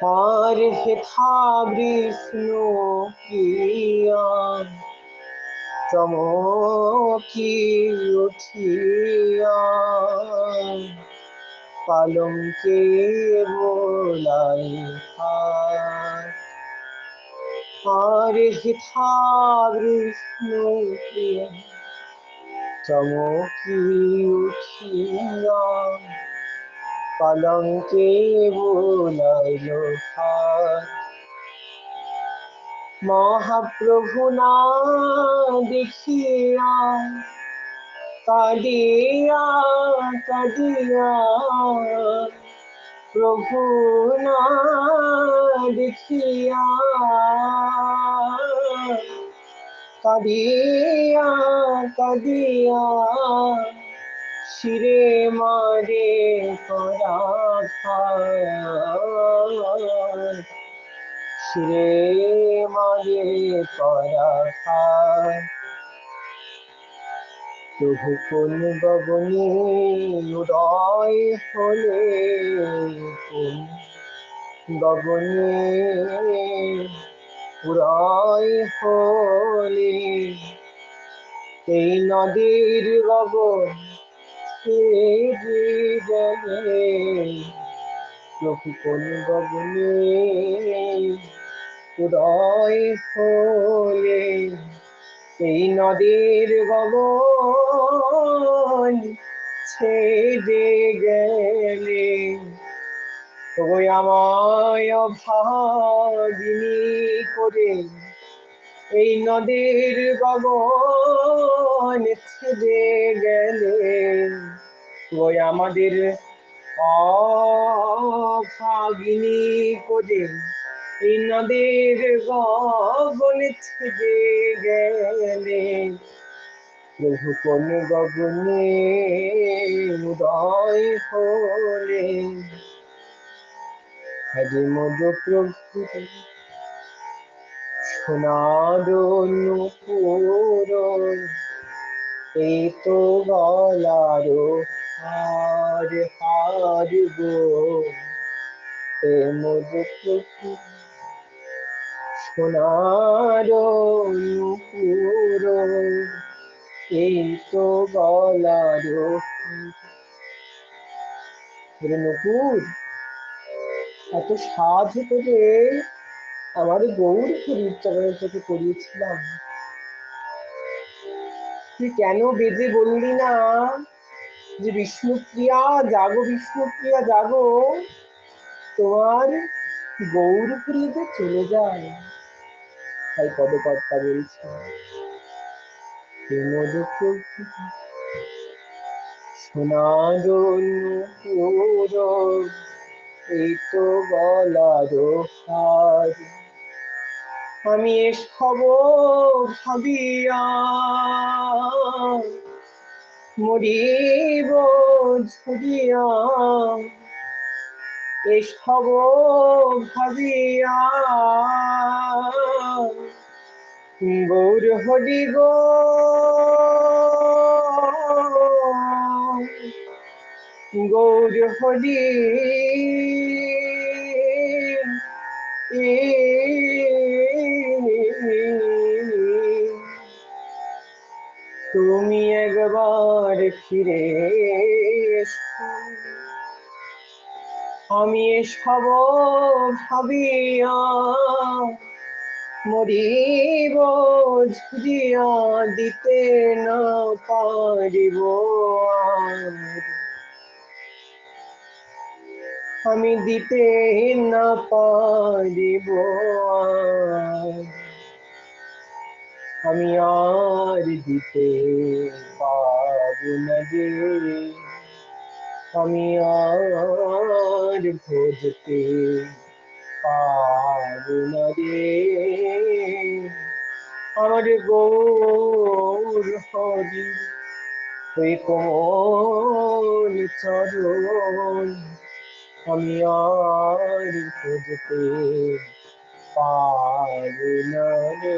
আর হেথা বিষ্ণু প্রিয়া চমকি উঠিয়া পালঙ্কে বোলাই আর হেথা বিষ্ণু প্রিয়া চমকি উঠিয়া পালঙ্কে বোলাইল মহাপ্রভু না দেখিয়া কাঁদিয়া কাঁদিয়া প্রভু না দেখিয়া কাঁদিয়া কাঁদিয়া শিরে মারে করা শিরে মারে করা প্রভু কোন গগনে উদয় হলে কোন গগনে উদয় হলে? এই নদীর গগন গেলে প্রভু কোন গগনে উদয় হলে এই নদীর গগন ছেড়ে গেলে তবু আমায় ভাগিনী করে এই নদীর গগন ছেড়ে গেলে আমাদের অভাগিনী করে এই গগন গেলে। প্রভু কোন গগনে উদয় হলে? হরে মদ প্রভু সোনার নুপুর, এই তো গলার হার হার গো এ মদ প্রভু সোনার নুপুর এই তো গলার নুপুর এত সাধ করে আমার গৌর হরির চরণের সাথে করিয়েছিলাম। তুই কেন বেজে বললি না? যে বিষ্ণুপ্রিয়া জাগো বিষ্ণুপ্রিয়া জাগো। তোমার গৌর হরিতে চলে যায়। তাই পদকর্তা বলছে আমি এসব ভাবিয়া মরিব ঝুরিয়া এসব ভাবিয়া গৌর হরি গো গৌর হরি তুমি একবার ফিরে আমি সব ভাবিয়া, মরিব ঝুরিয়া দিতে না পারিব আমি। দিতে না পারিব আমি আর দিতে পারব না যে। আমি আর ভোজতে পারব না রে আমার গৌর হরি, ওই কোন চরণ। আমি আর খুঁজতে পারি না রে